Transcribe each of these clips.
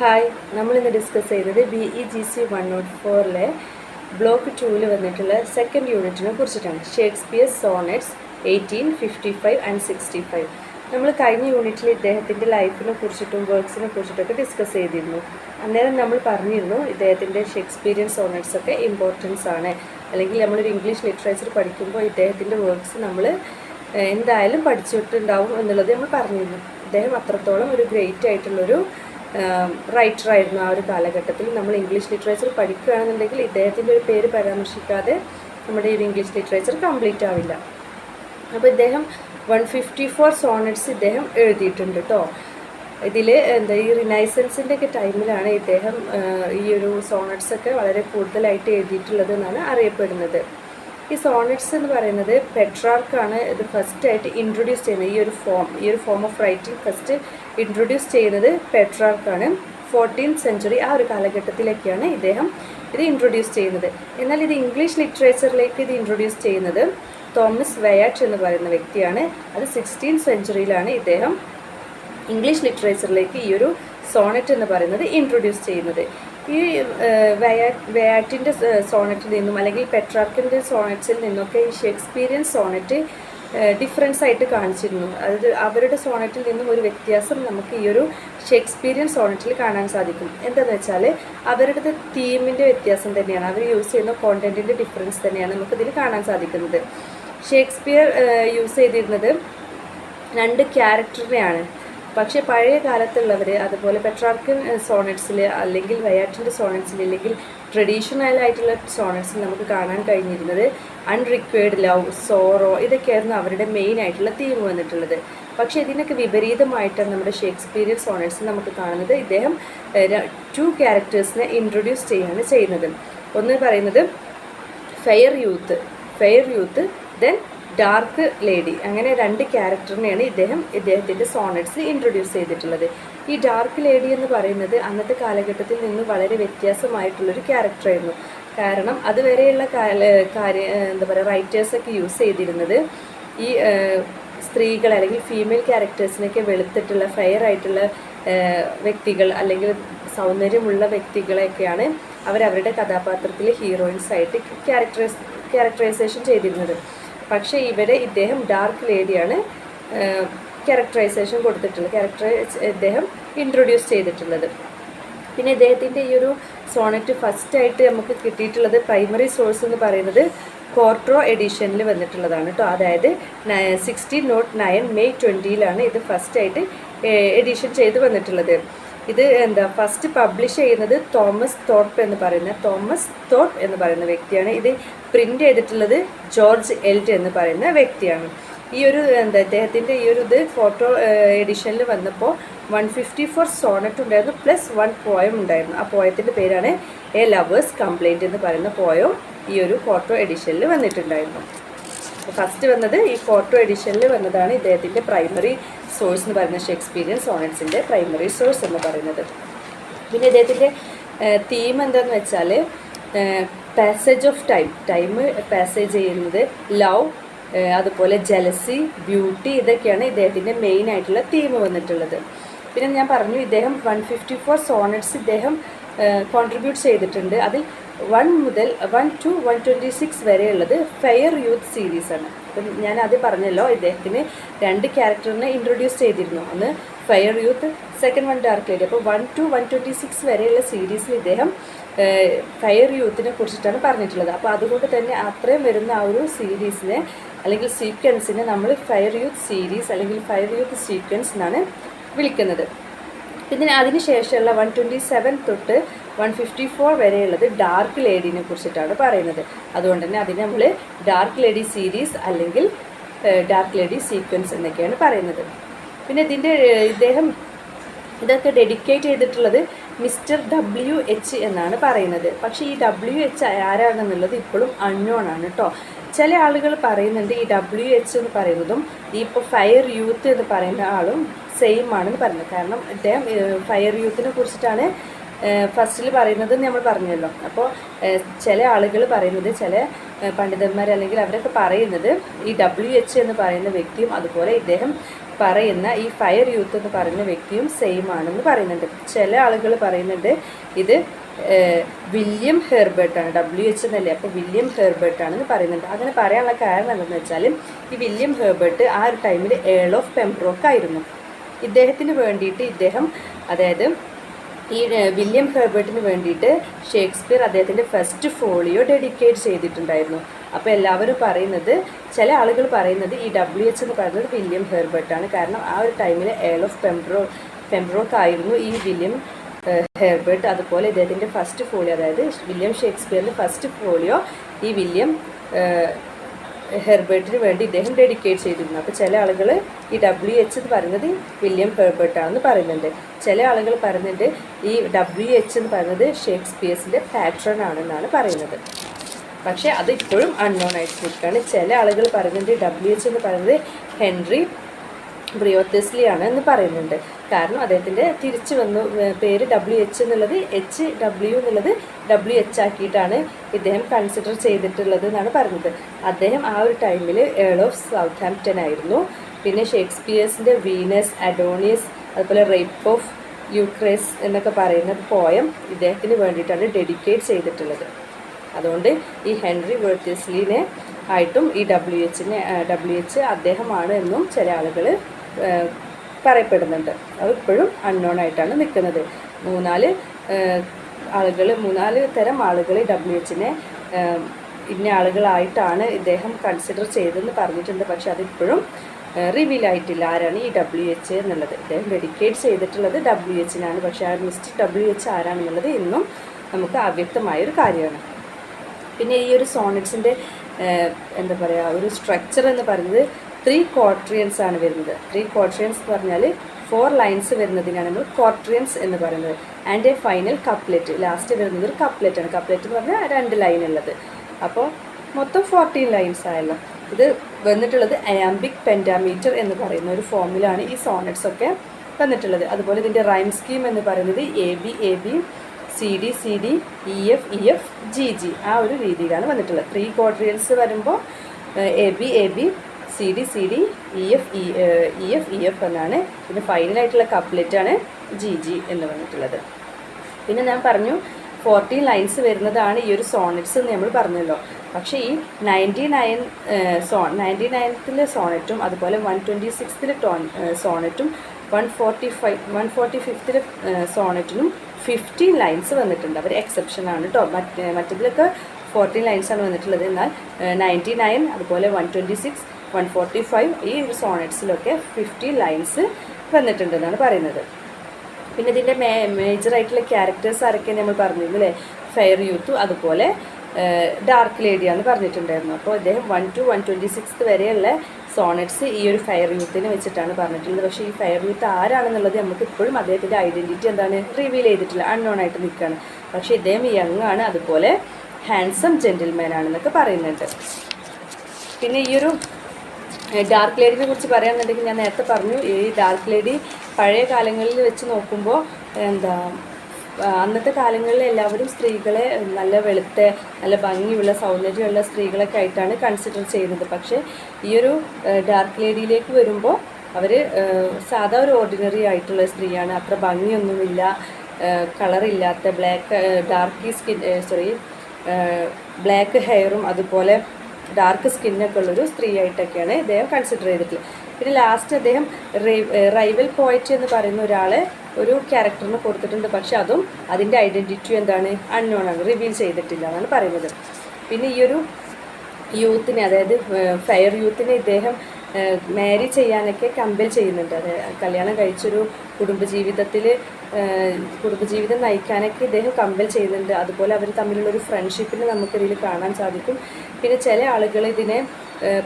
Hi നമ്മളിന്ന് discuss ചെയ്തത് B E G C one nought ഫോറിലെ block ടൂവിൽ വന്നിട്ടുള്ള സെക്കൻഡ് യൂണിറ്റിനെ കുറിച്ചിട്ടാണ്. Shakespeare sonnets eighteen fifty five and sixty five നമ്മൾ കഴിഞ്ഞ യൂണിറ്റിൽ ഇദ്ദേഹത്തിന്റെ ലൈഫിനെ കുറിച്ചിട്ടും വർക്ക്സിനെ കുറിച്ചിട്ടൊക്കെ ഡിസ്കസ് ചെയ്തിരുന്നു. അന്നേരം നമ്മൾ പറഞ്ഞിരുന്നു ഇദ്ദേഹത്തിന്റെ ഷേക്സ്പീരിയൻ സോണറ്റ്സ് ഒക്കെ ഇമ്പോർട്ടൻസ് ആണ്. അല്ലെങ്കിൽ നമ്മളൊരു ഇംഗ്ലീഷ് ലിറ്ററേച്ചർ പഠിക്കുമ്പോൾ ഇദ്ദേഹത്തിന്റെ വർക്ക്സ് നമ്മൾ എന്തായാലും പഠിച്ചിട്ടുണ്ടാവും എന്നുള്ളത് നമ്മൾ പറഞ്ഞിരുന്നു. അദ്ദേഹം അത്രത്തോളം ഒരു ഗ്രേറ്റ് ആയിട്ടുള്ളൊരു റൈറ്റർ ആയിരുന്നു ആ ഒരു കാലഘട്ടത്തിൽ നമ്മൾ ഇംഗ്ലീഷ് ലിറ്ററേച്ചർ പഠിക്കുകയാണെന്നുണ്ടെങ്കിൽ ഇദ്ദേഹത്തിന്റെ ഒരു പേര് പരാമർശിക്കാതെ നമ്മുടെ ഒരു ഇംഗ്ലീഷ് ലിറ്ററേച്ചർ കംപ്ലീറ്റ് ആവില്ല. അപ്പോൾ ഇദ്ദേഹം വൺ ഫിഫ്റ്റി ഫോർ സോണറ്റ്സ് ഇദ്ദേഹം എഴുതിയിട്ടുണ്ട് കേട്ടോ ഇതിൽ എന്താ ഈ റിനൈസൻസിന്റെ ഒക്കെ ടൈമിലാണ് ഇദ്ദേഹം ഈ ഒരു സോണറ്റ്സ് ഒക്കെ വളരെ കൂടുതലായിട്ട് എഴുതിയിട്ടുള്ളത് എന്നാണ് അറിയപ്പെടുന്നത്. ഈ സോണറ്റ്സ് എന്ന് പറയുന്നത് പെട്രാർക്കാണ് ഇത് ഫസ്റ്റായിട്ട് ഇൻട്രൊഡ്യൂസ് ചെയ്യുന്നത്. ഈ ഒരു ഫോം ഈ ഒരു form of writing first introduce ചെയ്യുന്നത് പെട്രാർക്കാണ് ഫോർട്ടീൻ സെഞ്ചുറി ആ ഒരു കാലഘട്ടത്തിലേക്കാണ് ഇദ്ദേഹം ഇത് ഇൻട്രൊഡ്യൂസ് ചെയ്യുന്നത്. എന്നാൽ ഇത് ഇംഗ്ലീഷ് ലിറ്ററേച്ചറിലേക്ക് ഇത് ഇൻട്രൊഡ്യൂസ് ചെയ്യുന്നത് തോമസ് വയാറ്റ് എന്ന് പറയുന്ന വ്യക്തിയാണ്. അത് സിക്സ്റ്റീൻ സെഞ്ചുറിയിലാണ് ഇദ്ദേഹം ഇംഗ്ലീഷ് ലിറ്ററേച്ചറിലേക്ക് ഈ ഒരു സോണറ്റ് എന്ന് പറയുന്നത് ഇൻട്രൊഡ്യൂസ് ചെയ്യുന്നത്. ഈ വയാ വയാറ്റിന്റെ സോണറ്റിൽ നിന്നും അല്ലെങ്കിൽ പെട്രാർക്കിന്റെ സോണറ്റ്സിൽ നിന്നൊക്കെ ഈ ഷേക്സ്പീരിയൻ സോണറ്റ് ഡിഫറൻസ് ആയിട്ട് കാണിച്ചിരുന്നു. അതായത് അവരുടെ സോണറ്റിൽ നിന്നും ഒരു വ്യത്യാസം നമുക്ക് ഈ ഒരു ഷേക്സ്പീരിയൻ സോണറ്റിൽ കാണാൻ സാധിക്കും. എന്താണെന്ന് വെച്ചാൽ അവരുടെ തീമിന്റെ വ്യത്യാസം തന്നെയാണ്. അവർ യൂസ് ചെയ്യുന്ന കോണ്ടന്റിന്റെ ഡിഫറൻസ് തന്നെയാണ് നമുക്കിതിൽ കാണാൻ സാധിക്കുന്നത്. ഷേക്സ്പിയർ യൂസ് ചെയ്തിരുന്നത് രണ്ട് ക്യാരക്ടറിനെയാണ് പക്ഷേ പഴയ കാലത്തുള്ളവർ അതുപോലെ പെട്രാർക്കൻ സോണറ്റ്സിൽ അല്ലെങ്കിൽ വയാറ്റിന്റെ സോണറ്റ്സിൽ അല്ലെങ്കിൽ ട്രഡീഷണൽ ആയിട്ടുള്ള സോണറ്റ്സിൽ നമുക്ക് കാണാൻ കഴിഞ്ഞിരുന്നത് അൺറിക്വയർഡ് ലവ് സോറോ ഇതൊക്കെയായിരുന്നു അവരുടെ മെയിൻ ആയിട്ടുള്ള തീം വന്നിട്ടുള്ളത്. പക്ഷേ ഇതിനൊക്കെ വിപരീതമായിട്ടാണ് നമ്മുടെ ഷേക്സ്പീരിയൻ സോണറ്റ്സിൽ നമുക്ക് കാണുന്നത്. ഇദ്ദേഹം ടു ക്യാരക്ടേഴ്സിനെ ഇൻട്രൊഡ്യൂസ് ചെയ്യുകയാണ് ചെയ്യുന്നത്. ഒന്ന് പറയുന്നത് fair youth fair youth then dark lady അങ്ങനെ രണ്ട് ക്യാരക്ടറിനെയാണ് ഇദ്ദേഹം ഇദ്ദേഹത്തിന്റെ സോണറ്റ്സ് ഇൻട്രൊഡ്യൂസ് ചെയ്തിട്ടുള്ളത്. ഈ ഡാർക്ക് ലേഡി എന്ന് പറയുന്നത് അന്നത്തെ കാലഘട്ടത്തിൽ നിന്ന് വളരെ വ്യത്യാസമായിട്ടുള്ളൊരു ക്യാരക്ടറായിരുന്നു കാരണം അതുവരെയുള്ള കാല കാര്യ എന്താ പറയുക റൈറ്റേഴ്സൊക്കെ യൂസ് ചെയ്തിരുന്നത് ഈ സ്ത്രീകൾ അല്ലെങ്കിൽ ഫീമെയിൽ ക്യാരക്ടേഴ്സിനൊക്കെ വെളുത്തിട്ടുള്ള ഫെയർ ആയിട്ടുള്ള വ്യക്തികൾ അല്ലെങ്കിൽ സൗന്ദര്യമുള്ള വ്യക്തികളെയൊക്കെയാണ് അവരവരുടെ കഥാപാത്രത്തിലെ ഹീറോയിൻസ് ആയിട്ട് ക്യാരക്ടറൈസ് ക്യാരക്ടറൈസേഷൻ ചെയ്തിരുന്നത്. പക്ഷേ ഇവിടെ ഇദ്ദേഹം ഡാർക്ക് ലേഡിയാണ് ക്യാരക്ടറൈസേഷൻ കൊടുത്തിട്ടുള്ളത്. ക്യാരക്ടറൈസ് ഇദ്ദേഹം ഇൻട്രൊഡ്യൂസ് ചെയ്തിട്ടുള്ളത്. പിന്നെ ഇദ്ദേഹത്തിന്റെ ഈ ഒരു സോണറ്റ് ഫസ്റ്റായിട്ട് നമുക്ക് കിട്ടിയിട്ടുള്ളത് പ്രൈമറി സോഴ്സ് എന്ന് പറയുന്നത് കോർട്രോ എഡിഷനിൽ വന്നിട്ടുള്ളതാണ് കേട്ടോ അതായത് സിക്സ്റ്റീൻ നോട്ട് നയൻ മെയ് ട്വന്റിയിലാണ് ഇത് ഫസ്റ്റായിട്ട് എഡിഷൻ ചെയ്ത് വന്നിട്ടുള്ളത്. ഇത് എന്താ ഫസ്റ്റ് പബ്ലിഷ് ചെയ്യുന്നത് തോമസ് തോർപ്പ് എന്ന് പറയുന്ന തോമസ് തോർപ്പ് എന്ന് പറയുന്ന വ്യക്തിയാണ്. ഇത് പ്രിന്റ് ചെയ്തിട്ടുള്ളത് ജോർജ് എൽറ്റ് എന്ന് പറയുന്ന വ്യക്തിയാണ്. ഈ ഒരു എന്താ അദ്ദേഹത്തിന്റെ ഈ ഒരു ഇത് ഫോട്ടോ എഡിഷനിൽ വന്നപ്പോൾ വൺ ഫിഫ്റ്റി ഫോർ സോണറ്റ് ഉണ്ടായിരുന്നു പ്ലസ് വൺ പോയം ഉണ്ടായിരുന്നു. ആ പോയത്തിന്റെ പേരാണ് എ ലവേഴ്സ് കംപ്ലൈന്റ് എന്ന് പറയുന്ന പോയം ഈ ഒരു ഫോട്ടോ എഡിഷനിൽ വന്നിട്ടുണ്ടായിരുന്നു. ഫസ്റ്റ് വന്നത് ഈ ഫോട്ടോ എഡിഷനിൽ വന്നതാണ് ഇദ്ദേഹത്തിന്റെ പ്രൈമറി സോഴ്സ് എന്ന് പറയുന്ന ഷേക്സ്പീരിയൻ സോണറ്റ്സിന്റെ പ്രൈമറി സോഴ്സ് എന്ന് പറയുന്നത്. പിന്നെ ഇദ്ദേഹത്തിന്റെ തീം എന്താണെന്ന് വെച്ചാൽ passage of time time passage ചെയ്യുന്നത് ലവ് അതുപോലെ ജലസി ബ്യൂട്ടി ഇതൊക്കെയാണ് ഇദ്ദേഹത്തിന്റെ മെയിൻ ആയിട്ടുള്ള തീം വന്നിട്ടുള്ളത്. പിന്നെ ഞാൻ പറഞ്ഞു ഇദ്ദേഹം വൺ ഫിഫ്റ്റി ഫോർ സോണറ്റ്സ് ഇദ്ദേഹം കോൺട്രിബ്യൂട്ട് ചെയ്തിട്ടുണ്ട്. അതിൽ വൺ മുതൽ one to one twenty six വരെയുള്ളത് fair youth സീരീസാണ് അപ്പം ഞാൻ അത് പറഞ്ഞല്ലോ ഇദ്ദേഹത്തിന് രണ്ട് ക്യാരക്ടറിനെ ഇൻട്രൊഡ്യൂസ് ചെയ്തിരുന്നു. ഒന്ന് fair youth second one dark lady അപ്പോൾ one to one twenty six വരെയുള്ള സീരീസിൽ ഇദ്ദേഹം ഫയർ യൂത്തിനെ കുറിച്ചിട്ടാണ് പറഞ്ഞിട്ടുള്ളത്. അപ്പോൾ അതുകൊണ്ട് തന്നെ അത്രയും വരുന്ന ആ ഒരു സീരീസിനെ അല്ലെങ്കിൽ സീക്വൻസിനെ നമ്മൾ ഫയർ യൂത്ത് സീരീസ് അല്ലെങ്കിൽ ഫയർ യൂത്ത് സീക്വൻസ് എന്നാണ് വിളിക്കുന്നത്. പിന്നെ അതിനുശേഷമുള്ള വൺ ട്വന്റി സെവൻ തൊട്ട് വൺ ഫിഫ്റ്റി ഫോർ വരെയുള്ളത് ഡാർക്ക് ലേഡീനെ കുറിച്ചിട്ടാണ് പറയുന്നത്. അതുകൊണ്ട് തന്നെ അതിനെ നമ്മൾ ഡാർക്ക് ലേഡി സീരീസ് അല്ലെങ്കിൽ ഡാർക്ക് ലേഡി സീക്വൻസ് എന്നൊക്കെയാണ് പറയുന്നത്. പിന്നെ ഇതിന്റെ ഇദ്ദേഹം ഇതൊക്കെ ഡെഡിക്കേറ്റ് ചെയ്തിട്ടുള്ളത് മിസ്റ്റർ ഡബ്ല്യു എച്ച് എന്നാണ് പറയുന്നത്. പക്ഷേ ഈ ഡബ്ല്യു എച്ച് ആരാണെന്നുള്ളത് ഇപ്പോഴും അൺനോൺ ആണ് കേട്ടോ ചില ആളുകൾ പറയുന്നുണ്ട് ഈ ഡബ്ല്യു എച്ച് എന്ന് പറയുന്നതും ഈ ഇപ്പോൾ ഫയർ യൂത്ത് എന്ന് പറയുന്ന ആളും സെയിം ആണെന്ന് പറയുന്നത് കാരണം അദ്ദേഹം ഫയർ യൂത്തിനെ കുറിച്ചിട്ടാണ് ഫസ്റ്റിൽ പറയുന്നത് നമ്മൾ പറഞ്ഞല്ലോ. അപ്പോൾ ചില ആളുകൾ പറയുന്നത് ചില പണ്ഡിതന്മാർ അല്ലെങ്കിൽ അവരൊക്കെ പറയുന്നത് ഈ ഡബ്ല്യു എച്ച് എന്ന് പറയുന്ന വ്യക്തിയും അതുപോലെ ഇദ്ദേഹം പറയുന്ന ഈ ഫയർ യൂത്ത് എന്ന് പറയുന്ന വ്യക്തിയും സെയിം ആണെന്ന് പറയുന്നുണ്ട്. ചില ആളുകൾ പറയുന്നുണ്ട് ഇത് വില്യം ഹെർബർട്ടാണ് ഡബ്ല്യു എച്ച് എന്നല്ലേ? അപ്പോൾ വില്യം ഹെർബർട്ട് ആണെന്ന് പറയുന്നുണ്ട്. അങ്ങനെ പറയാനുള്ള കാരണം എന്താണെന്ന് വെച്ചാൽ ഈ വില്യം ഹെർബർട്ട് ആ ഒരു ടൈമിൽ ഏൾ ഓഫ് പെംബ്രോക്ക് ആയിരുന്നു. ഇദ്ദേഹത്തിന് വേണ്ടിയിട്ട് ഇദ്ദേഹം അതായത് ഈ വില്യം ഹെർബർട്ടിന് വേണ്ടിയിട്ട് ഷേക്സ്പിയർ അദ്ദേഹത്തിന്റെ ഫസ്റ്റ് ഫോളിയോ ഡെഡിക്കേറ്റ് ചെയ്തിട്ടുണ്ടായിരുന്നു. അപ്പോൾ എല്ലാവരും പറയുന്നത് ചില ആളുകൾ പറയുന്നത് ഈ ഡബ്ല്യു എച്ച് എന്ന് പറയുന്നത് വില്യം ഹെർബർട്ടാണ് കാരണം ആ ഒരു ടൈമിൽ ഏൾ ഓഫ് പെംബ്രോ പെംബ്രോക്ക് ആയിരുന്നു ഈ വില്യം ഹെർബർട്ട്. അതുപോലെ ഇദ്ദേഹത്തിന്റെ ഫസ്റ്റ് ഫോളിയോ അതായത് വില്യം ഷേക്സ്പിയറിന്റെ ഫസ്റ്റ് ഫോളിയോ ഈ വില്യം ഹെർബേർട്ടിന് വേണ്ടി ഇദ്ദേഹം ഡെഡിക്കേറ്റ് ചെയ്തിരുന്നു. അപ്പോൾ ചില ആളുകൾ ഈ ഡബ്ല്യു എച്ച് എന്ന് പറയുന്നത് വില്യം ഹെർബർട്ട് ആണെന്ന് പറയുന്നുണ്ട്. ചില ആളുകൾ പറയുന്നുണ്ട് ഈ ഡബ്ല്യു എച്ച് എന്ന് പറയുന്നത് ഷേക്സ്പിയേഴ്സിന്റെ പാട്രൺ ആണെന്നാണ് പറയുന്നത്. പക്ഷേ അത് ഇപ്പോഴും അൺനോൺ ആയിട്ട് നിൽക്കുകയാണ്. ചില ആളുകൾ പറയുന്നുണ്ട് ഡബ്ല്യു എച്ച് എന്ന് പറയുന്നത് ഹെൻറി ബ്രിയോത്തെസ്ലി ആണ് എന്ന് പറയുന്നുണ്ട്. കാരണം അദ്ദേഹത്തിന്റെ തിരിച്ചു വന്നു പേര് ഡബ്ല്യു എച്ച് എന്നുള്ളത് എച്ച് ഡബ്ല്യു എന്നുള്ളത് ഡബ്ല്യു എച്ച് ആക്കിയിട്ടാണ് ഇദ്ദേഹം കൺസിഡർ ചെയ്തിട്ടുള്ളത് എന്നാണ് പറഞ്ഞത് അദ്ദേഹം ആ ഒരു ടൈമിൽ ഏൾ ഓഫ് സൗത്ത് ഹാംപ്റ്റൺ ആയിരുന്നു. പിന്നെ ഷേക്സ്പിയേഴ്സിന്റെ വീനസ് അഡോണിയസ് അതുപോലെ റേപ്പ് ഓഫ് യുക്രേസ് എന്നൊക്കെ പറയുന്ന പോയം ഇദ്ദേഹത്തിന് വേണ്ടിയിട്ടാണ് ഡെഡിക്കേറ്റ് ചെയ്തിട്ടുള്ളത്. അതുകൊണ്ട് ഈ ഹെൻറി വേർത്തിസ്ലിനെ ആയിട്ടും ഈ ഡബ്ല്യു എച്ചിനെ ഡബ്ല്യു എച്ച് അദ്ദേഹമാണ് എന്നും ചില ആളുകൾ പറയപ്പെടുന്നുണ്ട്. അത് ഇപ്പോഴും അൺനോൺ ആയിട്ടാണ് നിൽക്കുന്നത്. മൂന്നാൽ ആളുകൾ മൂന്നാൽ തരം ആളുകൾ ഡബ്ല്യു എച്ചിനെ ഇന്ന ആളുകളായിട്ടാണ് ഇദ്ദേഹം കൺസിഡർ ചെയ്തതെന്ന് പറഞ്ഞിട്ടുണ്ട്. പക്ഷെ അതിപ്പോഴും റിവീൽ ആയിട്ടില്ല ആരാണ് ഈ ഡബ്ല്യു എച്ച് എന്നുള്ളത്. ഇദ്ദേഹം ഡെഡിക്കേറ്റ് ചെയ്തിട്ടുള്ളത് ഡബ്ല്യു എച്ചിനാണ് പക്ഷേ ആ മിസ്റ്റർ ഡബ്ല്യു എച്ച് ആരാണെന്നുള്ളത് ഇന്നും നമുക്ക് അവ്യക്തമായൊരു കാര്യമാണ്. പിന്നെ ഈ ഒരു സോണറ്റ്സിന്റെ എന്താ പറയുക ഒരു സ്ട്രക്ചർ എന്ന് പറയുന്നത് ത്രീ ക്വാർട്രിയൻസ് ആണ് വരുന്നത്. ത്രീ ക്വാർട്രിയൻസ് എന്ന് പറഞ്ഞാൽ ഫോർ ലൈൻസ് വരുന്നതിനാണ് നമ്മൾ ക്വാർട്രിയൻസ് എന്ന് പറയുന്നത്. And a final couplet last വരുന്നത് ഒരു കപ്ലെറ്റ് ആണ്. കപ്ലെറ്റ് എന്ന് പറഞ്ഞാൽ രണ്ട് ലൈൻ ഉള്ളത്. അപ്പോൾ മൊത്തം ഫോർട്ടീൻ ലൈൻസ് ആയല്ലോ. ഇത് വന്നിട്ടുള്ളത് അയാംബിക് പെന്റാമീറ്റർ എന്ന് പറയുന്ന ഒരു ഫോമിലാണ് ഈ സോണറ്റ്സ് ഒക്കെ വന്നിട്ടുള്ളത്. അതുപോലെ ഇതിന്റെ റൈം സ്കീം എന്ന് പറയുന്നത് A B A B C D C D E F E F G G ആ ഒരു രീതിയിലാണ് വന്നിട്ടുള്ളത്. ത്രീ ക്വാർട്ടറിയൽസ് വരുമ്പോൾ A B A B C D C D E F E E F E F എന്നാണ്. പിന്നെ ഫൈനലായിട്ടുള്ള കപ്ലെറ്റാണ് G G എന്ന് വന്നിട്ടുള്ളത്. പിന്നെ ഞാൻ പറഞ്ഞു ഫോർട്ടീൻ ലൈൻസ് വരുന്നതാണ് ഈ ഒരു സോണറ്റ്സ് എന്ന് നമ്മൾ പറഞ്ഞല്ലോ. പക്ഷേ ഈ നയന്റി നയൻ സോ നയന്റി നയൻത്തിലെ സോണറ്റും അതുപോലെ വൺ ട്വന്റി സിക്സ്ത്തിലെ ടോൺ സോണറ്റും one forty five one forty ഫിഫ്ത്തിലെ സോണറ്റിനും ഫിഫ്റ്റീൻ ലൈൻസ് വന്നിട്ടുണ്ട്. അവർ എക്സെപ്ഷൻ ആണ് കേട്ടോ മറ്റ് മറ്റതിലൊക്കെ ഫോർട്ടീൻ ലൈൻസ് ആണ് വന്നിട്ടുള്ളത്. എന്നാൽ നയന്റി നയൻ അതുപോലെ one twenty six one forty five ഈ ഒരു സോണറ്റ്സിലൊക്കെ ഫിഫ്റ്റീൻ ലൈൻസ് വന്നിട്ടുണ്ടെന്നാണ് പറയുന്നത്. പിന്നെ ഇതിന്റെ മേ മേജറായിട്ടുള്ള ക്യാരക്ടേഴ്സ് ആരൊക്കെ നമ്മൾ പറഞ്ഞിരുന്നു അല്ലേ ഫെയർ യൂത്ത് അതുപോലെ ഡാർക്ക് ലേഡിയാന്ന് പറഞ്ഞിട്ടുണ്ടായിരുന്നു. അപ്പോൾ അദ്ദേഹം one to one twenty six വരെയുള്ള സോണറ്റ്സ് ഈ ഒരു ഫയർ യൂത്തിനെ വെച്ചിട്ടാണ് പറഞ്ഞിട്ടുള്ളത്. പക്ഷേ ഈ ഫയർ യൂത്ത് ആരാണെന്നുള്ളത് നമുക്ക് ഇപ്പോഴും അദ്ദേഹത്തിന്റെ ഐഡന്റിറ്റി എന്താണ് റിവീൽ ചെയ്തിട്ടില്ല. അൺനോൺ ആയിട്ട് നിൽക്കുകയാണ് പക്ഷേ ഇദ്ദേഹം യങ് ആണ്. അതുപോലെ ഹാൻസം ജെന്റിൽമാൻ ആണെന്നൊക്കെ പറയുന്നുണ്ട്. പിന്നെ ഈ ഒരു ഡാർക്ക് ലേഡിനെ കുറിച്ച് പറയുകയാണെന്നുണ്ടെങ്കിൽ ഞാൻ നേരത്തെ പറഞ്ഞു. ഈ ഡാർക്ക് ലേഡി പഴയ കാലങ്ങളിൽ വെച്ച് നോക്കുമ്പോൾ എന്താ അന്നത്തെ കാലങ്ങളിൽ എല്ലാവരും സ്ത്രീകളെ നല്ല വെളുത്ത നല്ല ഭംഗിയുള്ള സൗന്ദര്യമുള്ള സ്ത്രീകളൊക്കെ ആയിട്ടാണ് കൺസിഡർ ചെയ്യുന്നത്. പക്ഷേ ഈ ഒരു ഡാർക്ക് ലേഡിയിലേക്ക് വരുമ്പോൾ അവർ സാധാ ഒരു ഓർഡിനറി ആയിട്ടുള്ള സ്ത്രീയാണ്. അത്ര ഭംഗിയൊന്നുമില്ല കളറില്ലാത്ത black dark skin sorry black ഹെയറും അതുപോലെ ഡാർക്ക് സ്കിന്നൊക്കെ ഉള്ളൊരു സ്ത്രീ ആയിട്ടൊക്കെയാണ് ഇദ്ദേഹം കൺസിഡർ ചെയ്തിട്ടുള്ളത്. പിന്നെ ലാസ്റ്റ് അദ്ദേഹം റൈവൽ പോയിറ്റ് എന്ന് പറയുന്ന ഒരാളെ ഒരു ക്യാരക്ടറിന് കൊടുത്തിട്ടുണ്ട്. പക്ഷെ അതും അതിന്റെ ഐഡന്റിറ്റി എന്താണ്? അൺനോൺ ആണ്. റിവീൽ ചെയ്തിട്ടില്ല എന്നാണ് പറയുന്നത്. പിന്നെ ഈ ഒരു യൂത്തിനെ അതായത് ഫയർ യൂത്തിനെ ഇദ്ദേഹം മാരി ചെയ്യാനൊക്കെ കമ്പൽ ചെയ്യുന്നുണ്ട്. അത് കല്യാണം കഴിച്ചൊരു കുടുംബജീവിതത്തിൽ കുടുംബജീവിതം നയിക്കാനൊക്കെ ഇദ്ദേഹം കമ്പൽ ചെയ്യുന്നുണ്ട്. അതുപോലെ അവർ തമ്മിലുള്ള ഒരു ഫ്രണ്ട്ഷിപ്പിനെ നമുക്കിതിൽ കാണാൻ സാധിക്കും. പിന്നെ ചില ആളുകൾ ഇതിനെ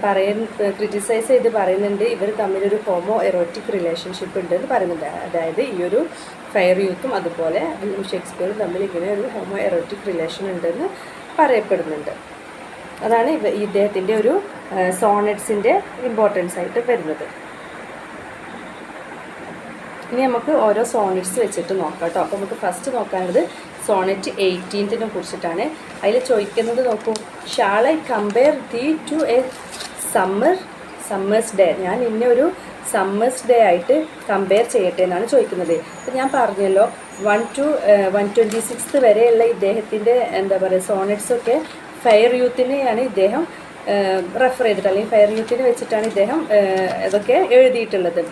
പറയാൻ ക്രിറ്റിസൈസ് ചെയ്ത് പറയുന്നുണ്ട്. ഇവർ തമ്മിലൊരു ഹോമോ എറോട്ടിക് റിലേഷൻഷിപ്പ് ഉണ്ട് എന്ന് പറയുന്നുണ്ട്. അതായത് ഈ ഒരു ഫയർ യൂത്തും അതുപോലെ ഷേക്സ്പിയറും തമ്മിൽ ഇങ്ങനെ ഒരു ഹോമോ എറോട്ടിക് റിലേഷൻ ഉണ്ടെന്ന് പറയപ്പെടുന്നുണ്ട്. അതാണ് ഇവ ഇദ്ദേഹത്തിന്റെ ഒരു സോണറ്റ്സിന്റെ ഇമ്പോർട്ടൻസ് ആയിട്ട് വരുന്നത്. ഇനി നമുക്ക് ഓരോ സോണറ്റ്സ് വെച്ചിട്ട് നോക്കാം കേട്ടോ. അപ്പോൾ നമുക്ക് ഫസ്റ്റ് നോക്കാനുള്ളത് സോണറ്റ് എയ്റ്റീൻത്തിനെ കുറിച്ചിട്ടാണ്. അതിൽ ചോദിക്കുന്നത് നോക്കൂ. Shall compare thee to a summer summer's day ഞാൻ ഇന്ന ഒരു സമ്മേഴ്സ് ഡേ ആയിട്ട് കമ്പയർ ചെയ്യട്ടെ എന്നാണ് ചോദിക്കുന്നത്. അപ്പം ഞാൻ പറഞ്ഞല്ലോ one to one twenty sixth വരെയുള്ള ഇദ്ദേഹത്തിന്റെ എന്താ പറയുക സോണറ്റ്സൊക്കെ ഫയർ യൂത്തിനെയാണ് ഇദ്ദേഹം റെഫർ ചെയ്തിട്ട് അല്ലെങ്കിൽ ഫയർ യൂത്തിനെ വെച്ചിട്ടാണ് ഇദ്ദേഹം ഇതൊക്കെ എഴുതിയിട്ടുള്ളത്.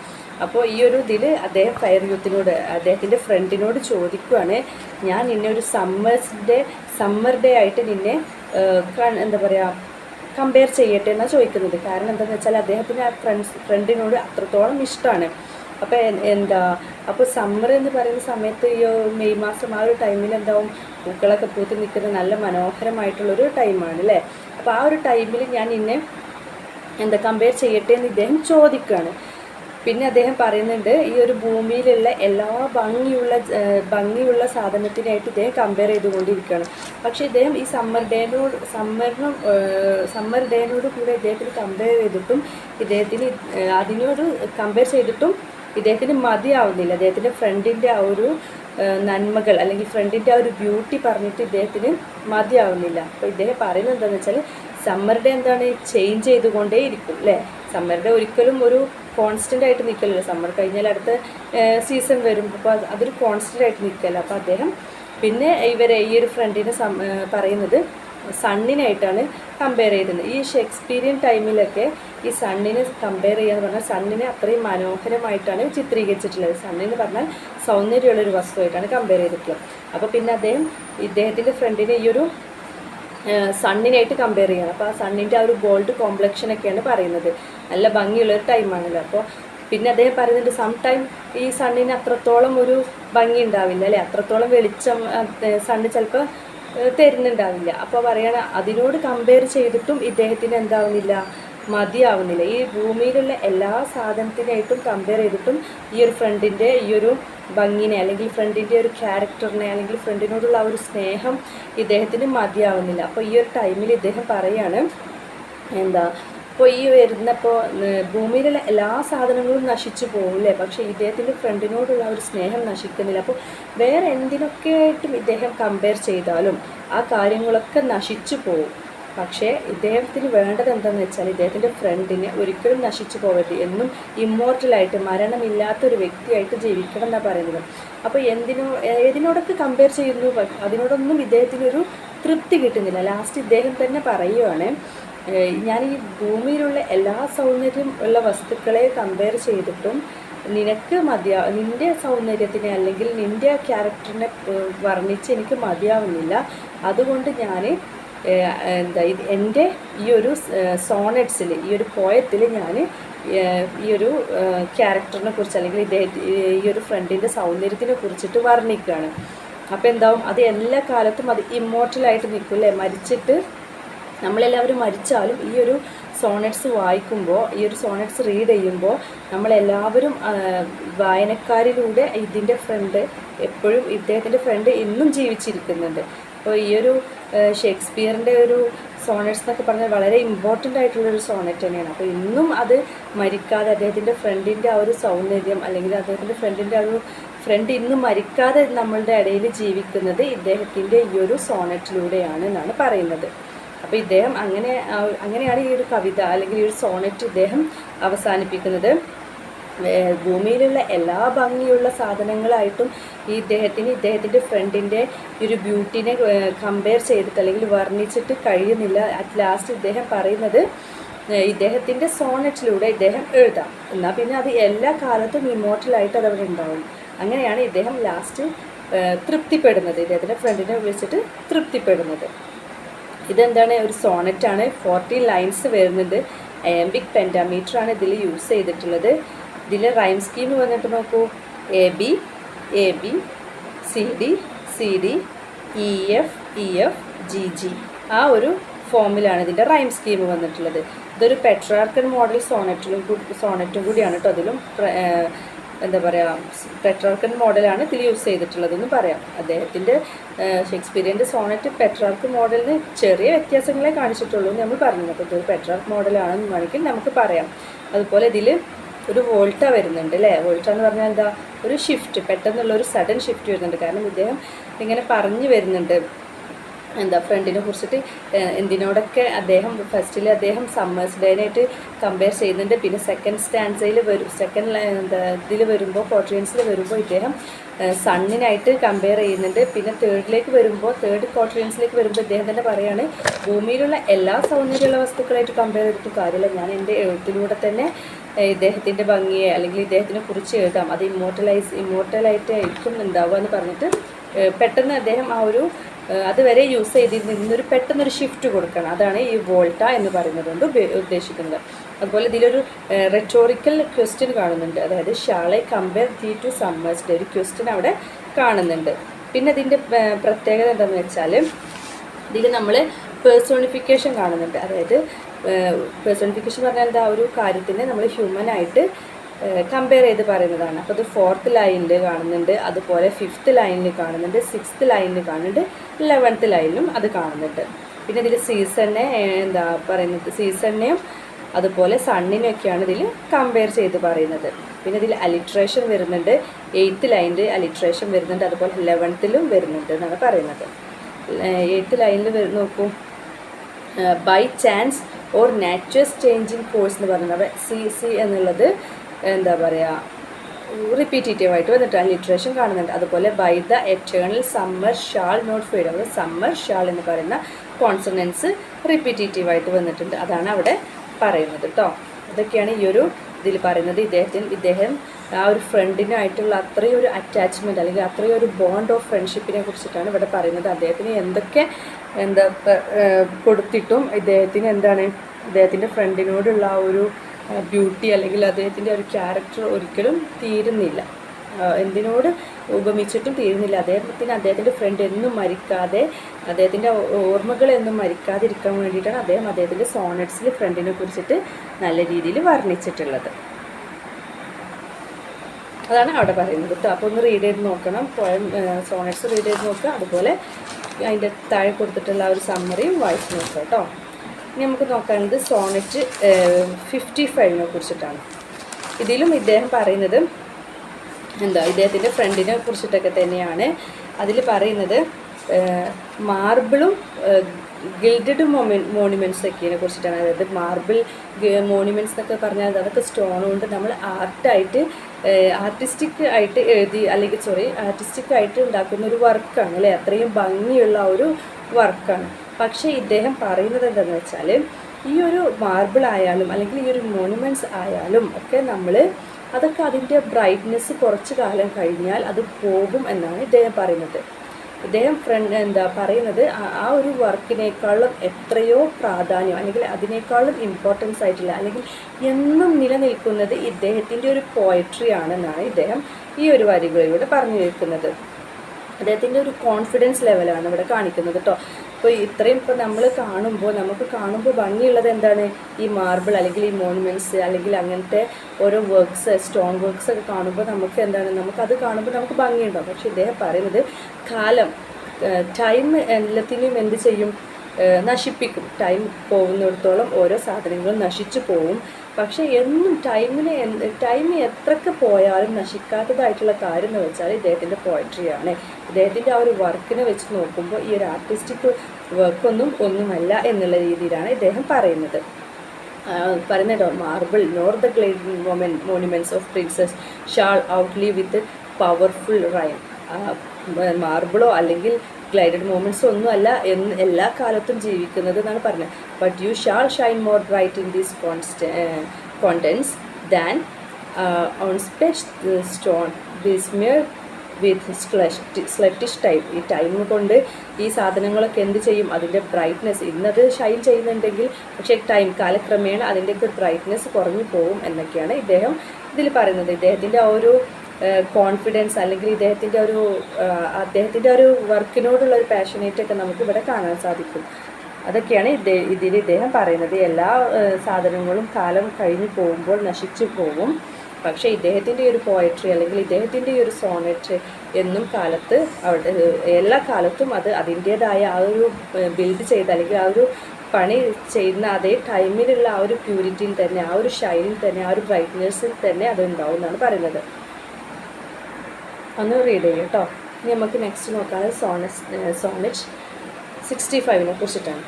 അപ്പോൾ ഈ ഒരു ഇതിൽ അദ്ദേഹം ഫയർ യൂത്തിനോട് അദ്ദേഹത്തിന്റെ ഫ്രണ്ടിനോട് ചോദിക്കുവാണ് ഞാൻ നിന്നെ ഒരു സമ്മേഴ്സ് ഡേ സമ്മർ ഡേ ആയിട്ട് നിന്നെ എന്താ പറയുക കമ്പയർ ചെയ്യട്ടെ എന്നാണ് ചോദിക്കുന്നത്. കാരണം എന്താണെന്ന് വെച്ചാൽ അദ്ദേഹത്തിന് ആ ഫ്രണ്ട്സ് ഫ്രണ്ടിനോട് അത്രത്തോളം ഇഷ്ടമാണ് അപ്പോൾ എന്താ അപ്പോൾ സമ്മർ എന്ന് പറയുന്ന സമയത്ത് ഈ മെയ് മാസം ആ ഒരു ടൈമിൽ എന്താവും? പൂക്കളൊക്കെ പൂത്ത് നിൽക്കുന്ന നല്ല മനോഹരമായിട്ടുള്ളൊരു ടൈമാണ് അല്ലേ അപ്പോൾ ആ ഒരു ടൈമിൽ ഞാൻ ഇന്നെ എന്താ കമ്പയർ ചെയ്യട്ടെ എന്ന് ഇദ്ദേഹം ചോദിക്കുകയാണ് പിന്നെ അദ്ദേഹം പറയുന്നുണ്ട് ഈ ഒരു ഭൂമിയിലുള്ള എല്ലാ ഭംഗിയുള്ള ഭംഗിയുള്ള സാധനത്തിനായിട്ട് ഇദ്ദേഹം കമ്പയർ ചെയ്തുകൊണ്ടിരിക്കുകയാണ്. പക്ഷേ ഇദ്ദേഹം ഈ സമ്മർ ഡേനോട് സമ്മറിനും സമ്മർ ഡേനോട് കൂടെ ഇദ്ദേഹത്തിന് കമ്പയർ ചെയ്തിട്ടും ഇദ്ദേഹത്തിന് അതിനോട് കമ്പയർ ചെയ്തിട്ടും ഇദ്ദേഹത്തിന് മതിയാവുന്നില്ല. അദ്ദേഹത്തിന്റെ ഫ്രണ്ടിന്റെ ആ ഒരു നന്മകൾ അല്ലെങ്കിൽ ഫ്രണ്ടിന്റെ ആ ഒരു ബ്യൂട്ടി പറഞ്ഞിട്ട് ഇദ്ദേഹത്തിന് മതിയാവുന്നില്ല. അപ്പോൾ ഇദ്ദേഹം പറയുന്നത് എന്താണെന്ന് വെച്ചാൽ സമ്മറുടെ എന്താണ് ചേഞ്ച് ചെയ്തുകൊണ്ടേ ഇരിക്കും അല്ലേ സമ്മറുടെ ഒരിക്കലും ഒരു കോൺസ്റ്റന്റ് ആയിട്ട് നിൽക്കലല്ലോ സമ്മർ കഴിഞ്ഞാൽ അടുത്ത സീസൺ വരും. അപ്പോൾ അതൊരു കോൺസ്റ്റന്റ് ആയിട്ട് നിൽക്കല്ല അപ്പോൾ അദ്ദേഹം പിന്നെ ഇവരെ ഈ ഒരു ഫ്രണ്ടിനെ പറയുന്നത് സണ്ണിനായിട്ടാണ് കമ്പയർ ചെയ്തത്. ഈ ഷേക്സ്പീരിയൻ ടൈമിലൊക്കെ ഈ സണ്ണിനെ കമ്പയർ ചെയ്യാന്ന് പറഞ്ഞാൽ സണ്ണിനെ അത്രയും മനോഹരമായിട്ടാണ് ചിത്രീകരിച്ചിട്ടുള്ളത്. സണ്ണിന്ന് പറഞ്ഞാൽ സൗന്ദര്യമുള്ള ഒരു വസ്തുവായിട്ടാണ് കമ്പയർ ചെയ്തിട്ടുള്ളത്. അപ്പോൾ പിന്നെ അദ്ദേഹം ഇദ്ദേഹത്തിന്റെ ഫ്രണ്ടിനെ ഈ ഒരു സണ്ണിനായിട്ട് കമ്പയർ ചെയ്യണം. അപ്പോൾ ആ സണ്ണിന്റെ ആ ഒരു ഗോൾഡ് കോംപ്ലക്ഷൻ ഒക്കെയാണ് പറയുന്നത്. നല്ല ഭംഗിയുള്ള ഒരു ടൈമാണല്ലോ അപ്പോൾ പിന്നെ അദ്ദേഹം പറയുന്നുണ്ട് സം ടൈം ഈ സണ്ണിന് അത്രത്തോളം ഒരു ഭംഗി ഉണ്ടാവില്ല അല്ലേ? അത്രത്തോളം വെളിച്ചം സണ്ണ് ചിലപ്പോൾ തരുന്നുണ്ടാവില്ല. അപ്പോൾ പറയണ അതിനോട് കമ്പയർ ചെയ്തിട്ടും ഇദ്ദേഹത്തിന് എന്താവുന്നില്ല? മതിയാവുന്നില്ല. ഈ ഭൂമിയിലുള്ള എല്ലാ സാധനത്തിനായിട്ടും കമ്പയർ ചെയ്തിട്ടും ഈ ഒരു ഫ്രണ്ടിന്റെ ഈ ഒരു ഭംഗിനെ അല്ലെങ്കിൽ ഫ്രണ്ടിന്റെ ഒരു ക്യാരക്ടറിനെ അല്ലെങ്കിൽ ഫ്രണ്ടിനോടുള്ള ആ ഒരു സ്നേഹം ഇദ്ദേഹത്തിന് മതിയാവുന്നില്ല. അപ്പോൾ ഈ ഒരു ടൈമിൽ ഇദ്ദേഹം പറയാണ് എന്താ ഇപ്പോൾ ഈ വരുന്നപ്പോൾ ഭൂമിയിലുള്ള എല്ലാ സാധനങ്ങളും നശിച്ചു പോകില്ലേ പക്ഷേ ഇദ്ദേഹത്തിന്റെ ഫ്രണ്ടിനോടുള്ള ഒരു സ്നേഹം നശിക്കുന്നില്ല. അപ്പോൾ വേറെ എന്തിനൊക്കെ ആയിട്ടും ഇദ്ദേഹം കമ്പയർ ചെയ്താലും ആ കാര്യങ്ങളൊക്കെ നശിച്ചു പോകും പക്ഷേ ഇദ്ദേഹത്തിന് വേണ്ടത് എന്താണെന്ന് വെച്ചാൽ ഇദ്ദേഹത്തിന്റെ ഫ്രണ്ടിനെ ഒരിക്കലും നശിച്ചു പോകരുത് എന്നും ഇമ്മോർട്ടലായിട്ട് മരണമില്ലാത്ത ഒരു വ്യക്തിയായിട്ട് ജീവിക്കണം എന്നാണ് പറയുന്നത്. അപ്പോൾ എന്തിനോ ഏതിനോടൊക്കെ കമ്പയർ ചെയ്യുന്നു? അതിനോടൊന്നും ഇദ്ദേഹത്തിനൊരു തൃപ്തി കിട്ടുന്നില്ല. ലാസ്റ്റ് ഇദ്ദേഹം തന്നെ പറയുവാണ് ഞാൻ ഈ ഭൂമിയിലുള്ള എല്ലാ സൗന്ദര്യം ഉള്ള വസ്തുക്കളെ കമ്പയർ ചെയ്തിട്ടും നിനക്ക് മതിയാ നിന്റെ സൗന്ദര്യത്തിനെ അല്ലെങ്കിൽ നിന്റെ ക്യാരക്ടറിനെ ഏഹ് വർണിച്ച് എനിക്ക് മതിയാവുന്നില്ല. അതുകൊണ്ട് ഞാൻ എന്താ ഇത് എന്റെ ഈ ഒരു സോണറ്റ്സിൽ ഈ ഒരു പോയത്തിൽ ഞാൻ ഈ ഒരു ക്യാരക്ടറിനെ കുറിച്ച് അല്ലെങ്കിൽ ഈ ഒരു ഫ്രണ്ടിന്റെ സൗന്ദര്യത്തിനെ കുറിച്ചിട്ട് വർണിക്കുകയാണ് അപ്പോൾ എന്താവും? അത് എല്ലാ കാലത്തും അത് ഇമ്മോർട്ടലായിട്ട് അല്ലേ മരിച്ചിട്ട് നമ്മളെല്ലാവരും മരിച്ചാലും ഈ ഒരു സോണറ്റ്സ് വായിക്കുമ്പോൾ ഈ ഒരു സോണറ്റ്സ് റീഡ് ചെയ്യുമ്പോൾ നമ്മളെല്ലാവരും വായനക്കാരിലൂടെ ഇതിന്റെ ഫ്രണ്ട് എപ്പോഴും ഇദ്ദേഹത്തിന്റെ ഫ്രണ്ട് ഇന്നും ജീവിച്ചിരിക്കുന്നുണ്ട്. അപ്പോൾ ഈ ഒരു ഷേക്സ്പിയറിന്റെ ഒരു സോണറ്റ്സ് എന്നൊക്കെ പറഞ്ഞാൽ വളരെ ഇമ്പോർട്ടന്റ് ആയിട്ടുള്ളൊരു സോണറ്റ് തന്നെയാണ്. അപ്പോൾ ഇന്നും അത് മരിക്കാതെ അദ്ദേഹത്തിന്റെ ഫ്രണ്ടിന്റെ ആ ഒരു സൗന്ദര്യം അല്ലെങ്കിൽ അദ്ദേഹത്തിന്റെ ഫ്രണ്ടിന്റെ ആ ഒരു ഫ്രണ്ട് ഇന്നും മരിക്കാതെ നമ്മളുടെ ഇടയിൽ ജീവിക്കുന്നത് ഇദ്ദേഹത്തിന്റെ ഈ ഒരു സോണറ്റിലൂടെയാണ് എന്നാണ് പറയുന്നത്. അപ്പോൾ ഇദ്ദേഹം അങ്ങനെ അങ്ങനെയാണ് ഈ ഒരു കവിത അല്ലെങ്കിൽ ഈ ഒരു സോണറ്റ് ഇദ്ദേഹം അവസാനിപ്പിക്കുന്നത്. ഭൂമിയിലുള്ള എല്ലാ ഭംഗിയുള്ള സാധനങ്ങളായിട്ടും ഈ ഇദ്ദേഹത്തിന് ഇദ്ദേഹത്തിന്റെ ഫ്രണ്ടിന്റെ ഒരു ബ്യൂട്ടിനെ കമ്പയർ ചെയ്തിട്ട് അല്ലെങ്കിൽ വർണിച്ചിട്ട് കഴിയുന്നില്ല. അറ്റ് ലാസ്റ്റ് ഇദ്ദേഹം പറയുന്നത് ഇദ്ദേഹത്തിന്റെ സോണറ്റിലൂടെ ഇദ്ദേഹം എഴുതാം. എന്നാൽ പിന്നെ അത് എല്ലാ കാലത്തും ഇമോട്ടലായിട്ട് അത് അവിടെ ഉണ്ടാവും. അങ്ങനെയാണ് ഇദ്ദേഹം ലാസ്റ്റ് തൃപ്തിപ്പെടുന്നത്. ഇദ്ദേഹത്തിന്റെ ഫ്രണ്ടിനെ വിളിച്ചിട്ട് തൃപ്തിപ്പെടുന്നത്. ഇതെന്താണ്? ഒരു സോണറ്റാണ് ഫോർട്ടി ലൈൻസ് വരുന്നുണ്ട് അയംബിക് പെന്റാമീറ്റർ ആണ് ഇതിൽ യൂസ് ചെയ്തിട്ടുള്ളത്. ഇതിൽ റൈം സ്കീം വന്നിട്ട് നോക്കൂ. A B A B C D C D E F E F G G ആ ഒരു ഫോമിലാണ് ഇതിന്റെ റൈം സ്കീം വന്നിട്ടുള്ളത്. ഇതൊരു പെട്രാർക്കൻ മോഡൽ സോണറ്റിലും സോണറ്റും കൂടിയാണ് കേട്ടോ അതിലും എന്താ പറയുക പെട്രാർക്കൻ മോഡലാണ് ഇതിൽ യൂസ് ചെയ്തിട്ടുള്ളതെന്ന് പറയാം. അദ്ദേഹത്തിന്റെ ഷേക്സ്പീരിയന്റെ സോണറ്റ് പെട്രാർക്ക് മോഡലിന് ചെറിയ വ്യത്യാസങ്ങളെ കാണിച്ചിട്ടുള്ളൂ എന്ന് നമ്മൾ പറഞ്ഞു അപ്പോൾ ഇതൊരു പെട്രാർക്ക് മോഡലാണെന്ന് വേണമെങ്കിൽ നമുക്ക് പറയാം. അതുപോലെ ഇതിൽ ഒരു വോൾട്ട വരുന്നുണ്ട് അല്ലേ? വോൾട്ട എന്ന് പറഞ്ഞാൽ എന്താ? ഒരു ഷിഫ്റ്റ് പെട്ടെന്നുള്ള ഒരു സഡൻ ഷിഫ്റ്റ് വരുന്നുണ്ട്. കാരണം ഇദ്ദേഹം ഇങ്ങനെ പറഞ്ഞു വരുന്നുണ്ട്. എന്താ ഫ്രണ്ടിനെ കുറിച്ചിട്ട് എന്തിനോടൊക്കെ അദ്ദേഹം ഫസ്റ്റിൽ അദ്ദേഹം സമ്മേഴ്സ് ഡേനായിട്ട് കമ്പയർ ചെയ്യുന്നുണ്ട്. പിന്നെ സെക്കൻഡ് സ്റ്റാൻസയിൽ വരും സെക്കൻഡ് എന്താ ഇതിൽ വരുമ്പോൾ ക്വാർട്ടറിയൻസിൽ വരുമ്പോൾ ഇദ്ദേഹം സണ്ണിനായിട്ട് കമ്പയർ ചെയ്യുന്നുണ്ട്. പിന്നെ തേർഡിലേക്ക് വരുമ്പോൾ തേർഡ് ക്വാർട്ടറിയൻസിലേക്ക് വരുമ്പോൾ ഇദ്ദേഹം തന്നെ പറയാണ് ഭൂമിയിലുള്ള എല്ലാ സൗന്ദര്യമുള്ള വസ്തുക്കളായിട്ട് കമ്പയർ ചെയ്തിട്ട് കാര്യമില്ല. ഞാൻ എന്റെ എഴുത്തിലൂടെ തന്നെ ഇദ്ദേഹത്തിന്റെ ഭംഗിയെ അല്ലെങ്കിൽ ഇദ്ദേഹത്തിനെ കുറിച്ച് എഴുതാം. അത് ഇമ്മോർട്ടലൈസ് ഇമ്മോർട്ടലായിട്ട് ആയിരിക്കും ഉണ്ടാവുക എന്ന് പറഞ്ഞിട്ട് പെട്ടെന്ന് അദ്ദേഹം ആ ഒരു അതുവരെ യൂസ് ചെയ്തിരുന്ന ഇന്നൊരു പെട്ടെന്നൊരു ഷിഫ്റ്റ് കൊടുക്കണം. അതാണ് ഈ വോൾട്ട എന്ന് പറയുന്നത് കൊണ്ട് ഉദ്ദേശിക്കുന്നത്. അതുപോലെ ഇതിലൊരു റെറ്റോറിക്കൽ ക്വസ്റ്റ്യൻ കാണുന്നുണ്ട്. അതായത് shall I compare thee to summer's day ഒരു ക്വസ്റ്റ്യൻ അവിടെ കാണുന്നുണ്ട്. പിന്നെ അതിന്റെ പ്രത്യേകത എന്താണെന്ന് വെച്ചാൽ ഇതിൽ നമ്മൾ പേഴ്സോണിഫിക്കേഷൻ കാണുന്നുണ്ട്. അതായത് പേഴ്സോണിഫിക്കേഷൻ പറഞ്ഞാൽ എന്താ? ഒരു കാര്യത്തിനെ നമ്മൾ ഹ്യൂമനായിട്ട് കമ്പയർ ചെയ്ത് പറയുന്നതാണ്. അപ്പോൾ അത് ഫോർത്ത് ലൈനിൽ കാണുന്നുണ്ട് അതുപോലെ ഫിഫ്ത്ത് ലൈനിൽ കാണുന്നുണ്ട് സിക്സ്ത് ലൈനിൽ കാണുന്നുണ്ട് ലെവൻത്ത് ലൈനിലും അത് കാണുന്നുണ്ട്. പിന്നെ ഇതിൽ സീസണിനെ എന്താ പറയുന്നത് സീസണിനെയും അതുപോലെ സണ്ണിനെയൊക്കെയാണ് ഇതിൽ കമ്പയർ ചെയ്ത് പറയുന്നത്. പിന്നെ ഇതിൽ അലിട്രേഷൻ വരുന്നുണ്ട് എയ്ത്ത് ലൈനിൽ അലിട്രേഷൻ വരുന്നുണ്ട് അതുപോലെ ലെവൻത്തിലും വരുന്നുണ്ട് എന്നാണ് പറയുന്നത്. എയ്ത്ത് ലൈനിൽ നോക്കൂ. By chance or nature's changing course എന്ന് പറയുന്നത്. സി സി എന്നുള്ളത് എന്താ പറയുക റിപ്പീറ്റേറ്റീവ് ആയിട്ട് വന്നിട്ട് ലിറ്ററേഷൻ കാണുന്നുണ്ട്. അതുപോലെ by the eternal summer shall not fade അതായത് സമ്മർ ഷാൾ എന്ന് പറയുന്ന കോൺസണൻസ് റിപ്പീറ്റേറ്റീവ് ആയിട്ട് വന്നിട്ടുണ്ട്. അതാണ് അവിടെ പറയുന്നത് കേട്ടോ അതൊക്കെയാണ് ഈ ഒരു ഇതിൽ പറയുന്നത്. ഇദ്ദേഹത്തിന് ഇദ്ദേഹം ആ ഒരു ഫ്രണ്ടിനായിട്ടുള്ള അത്രയും ഒരു അറ്റാച്ച്മെന്റ് അല്ലെങ്കിൽ അത്രയും ഒരു ബോണ്ട് ഓഫ് ഫ്രണ്ട്ഷിപ്പിനെ കുറിച്ചിട്ടാണ് ഇവിടെ പറയുന്നത്. അദ്ദേഹത്തിന് എന്തൊക്കെ എന്താ കൊടുത്തിട്ടും ഇദ്ദേഹത്തിന് എന്താണ് ഇദ്ദേഹത്തിന്റെ ഫ്രണ്ടിനോടുള്ള ആ ഒരു ബ്യൂട്ടി അല്ലെങ്കിൽ അദ്ദേഹത്തിന്റെ ഒരു ക്യാരക്ടർ ഒരിക്കലും തീരുന്നില്ല. എന്തിനോട് ഉപമിച്ചിട്ടും തീരുന്നില്ല. അദ്ദേഹത്തിന് അദ്ദേഹത്തിന്റെ ഫ്രണ്ട് എന്നും മരിക്കാതെ അദ്ദേഹത്തിന്റെ ഓർമ്മകളെന്നും മരിക്കാതിരിക്കാൻ വേണ്ടിയിട്ടാണ് അദ്ദേഹം അദ്ദേഹത്തിന്റെ സോണറ്റ്സിൽ ഫ്രണ്ടിനെ കുറിച്ചിട്ട് നല്ല രീതിയിൽ വർണിച്ചിട്ടുള്ളത്. അതാണ് അവിടെ പറയുന്നത്. കേട്ടോ അപ്പോൾ ഒന്ന് റീഡ് ചെയ്ത് നോക്കണം. പോയം സോണറ്റ്സ് റീഡ് ചെയ്ത് നോക്കുക. അതുപോലെ അതിന്റെ താഴെ കൊടുത്തിട്ടുള്ള ഒരു സമ്മറിയും വായിച്ച് നോക്കുക കേട്ടോ ഇനി നമുക്ക് നോക്കാനുള്ളത് സോണറ്റ് ഫിഫ്റ്റി ഫൈവിനെ കുറിച്ചിട്ടാണ്. ഇതിലും ഇദ്ദേഹം പറയുന്നത് എന്താ ഇദ്ദേഹത്തിന്റെ ഫ്രണ്ടിനെ കുറിച്ചിട്ടൊക്കെ തന്നെയാണ്. അതിൽ പറയുന്നത് മാർബിളും ഗിൽഡഡ് മോമി മോണിമെന്റ്സ് ഒക്കെയെ കുറിച്ചിട്ടാണ്. അതായത് മാർബിൾ മോണിമെന്റ്സ് എന്നൊക്കെ പറഞ്ഞാൽ അതൊക്കെ സ്റ്റോൺ കൊണ്ട് നമ്മൾ ആർട്ടായിട്ട് ആർട്ടിസ്റ്റിക് ആയിട്ട് എഴുതി അല്ലെങ്കിൽ സോറി ആർട്ടിസ്റ്റിക് ആയിട്ട് ഉണ്ടാക്കുന്ന ഒരു വർക്കാണ് അല്ലേ? അത്രയും ഭംഗിയുള്ള ഒരു വർക്കാണ് പക്ഷേ ഇദ്ദേഹം പറയുന്നത് എന്താണെന്ന് വെച്ചാൽ ഈ ഒരു മാർബിൾ ആയാലും അല്ലെങ്കിൽ ഈ ഒരു മോണുമെന്റ്സ് ആയാലും ഒക്കെ നമ്മൾ അതൊക്കെ അതിന്റെ ബ്രൈറ്റ്നെസ് കുറച്ച് കാലം കഴിഞ്ഞാൽ അത് പോകും എന്നാണ് ഇദ്ദേഹം പറയുന്നത്. ഇദ്ദേഹം ഫ്രണ്ട് എന്താ പറയുന്നത്? ആ- ഒരു വർക്കിനേക്കാളും എത്രയോ പ്രാധാന്യം അല്ലെങ്കിൽ അതിനേക്കാളും ഇമ്പോർട്ടൻസ് ആയിട്ടില്ല അല്ലെങ്കിൽ എന്നും നിലനിൽക്കുന്നത് ഇദ്ദേഹത്തിന്റെ ഒരു പോയട്രി ആണെന്നാണ് ഇദ്ദേഹം ഈ ഒരു വരികളിലൂടെ പറഞ്ഞു വെക്കുന്നത് അദ്ദേഹത്തിന്റെ ഒരു കോൺഫിഡൻസ് ലെവലാണ് ഇവിടെ കാണിക്കുന്നത് കേട്ടോ അപ്പോൾ ഇത്രയും ഇപ്പോൾ നമ്മൾ കാണുമ്പോൾ നമുക്ക് കാണുമ്പോൾ ഭംഗിയുള്ളത് എന്താണ്? ഈ മാർബിൾ അല്ലെങ്കിൽ ഈ മോണുമെന്റ്സ് അല്ലെങ്കിൽ അങ്ങനത്തെ ഓരോ വർക്ക്സ് സ്റ്റോൺ വർക്ക്സ് ഒക്കെ കാണുമ്പോൾ നമുക്ക് എന്താണ്? നമുക്ക് അത് കാണുമ്പോൾ നമുക്ക് ഭംഗിയുണ്ടാവും. പക്ഷേ ഇദ്ദേഹം പറയുന്നത് കാലം ടൈം എല്ലാത്തിനെയും എന്ത് ചെയ്യും? നശിപ്പിക്കും. ടൈം പോകുന്നിടത്തോളം ഓരോ സാധനങ്ങളും നശിച്ചു പോവും. പക്ഷേ എന്നും ടൈമിന് ടൈം എത്രക്ക് പോയാലും നശിക്കാത്തതായിട്ടുള്ള കാര്യം എന്ന് വെച്ചാൽ ഇദ്ദേഹത്തിന്റെ പോയട്രിയാണ് ഇദ്ദേഹത്തിന്റെ ആ ഒരു വർക്കിനെ വെച്ച് നോക്കുമ്പോൾ ഈ ഒരു ആർട്ടിസ്റ്റിക് വർക്കൊന്നും ഒന്നുമല്ല എന്നുള്ള രീതിയിലാണ് ഇദ്ദേഹം പറയുന്നത്. പറയുന്നുണ്ടോ marble nor the gilded mon monuments of princes shall outlive with powerful rhyme മാർബിളോ അല്ലെങ്കിൽ ഗ്ലൈഡഡ് മൂമെന്റ്സ് ഒന്നുമല്ല എന്ന് എല്ലാ കാലത്തും ജീവിക്കുന്നത് എന്നാണ് പറഞ്ഞത്. But you shall shine more bright in these con contents than on swept stone this mere with sluttish time ഈ time കൊണ്ട് ഈ സാധനങ്ങളൊക്കെ എന്ത് ചെയ്യും? അതിന്റെ ബ്രൈറ്റ്നെസ് ഇന്നത് ഷൈൻ ചെയ്യുന്നുണ്ടെങ്കിൽ പക്ഷേ ടൈം കാലക്രമേണ അതിന്റെയൊക്കെ ബ്രൈറ്റ്നെസ് കുറഞ്ഞു പോകും എന്നൊക്കെയാണ് ഇദ്ദേഹം ഇതിൽ പറയുന്നത്. ഇദ്ദേഹത്തിന്റെ ആ ഒരു കോൺഫിഡൻസ് അല്ലെങ്കിൽ ഇദ്ദേഹത്തിന്റെ ഒരു അദ്ദേഹത്തിന്റെ ഒരു വർക്കിനോടുള്ള ഒരു പാഷനേറ്റ് ഒക്കെ നമുക്ക് ഇവിടെ കാണാൻ സാധിക്കും. അതൊക്കെയാണ് ഇതിൽ ഇദ്ദേഹം പറയുന്നത്. എല്ലാ സാധനങ്ങളും കാലം കഴിഞ്ഞു പോകുമ്പോൾ നശിച്ചു പോകും. പക്ഷേ ഇദ്ദേഹത്തിന്റെ ഒരു പോയട്രി അല്ലെങ്കിൽ ഇദ്ദേഹത്തിന്റെ ഒരു സോണറ്റ് എന്നും കാലത്ത് അവിടെ എല്ലാ കാലത്തും അത് അതിന്റേതായ ആ ഒരു ബിൽഡ് ചെയ്ത അല്ലെങ്കിൽ ആ ഒരു പണി ചെയ്യുന്ന അതേ ടൈമിലുള്ള ആ ഒരു പ്യൂരിറ്റിയിൽ തന്നെ ആ ഒരു ഷൈനിൽ തന്നെ ആ ഒരു ബ്രൈറ്റ്നെസ്സിൽ തന്നെ അത് ഉണ്ടാവും എന്നാണ് പറയുന്നത്. ഒന്ന് റീഡ് ചെയ്യും കേട്ടോ ഇനി നമുക്ക് നെക്സ്റ്റ് നോക്കാം സോണസ് സോണറ്റ് സിക്സ്റ്റി ഫൈവിനെ കുറിച്ചിട്ടാണ്.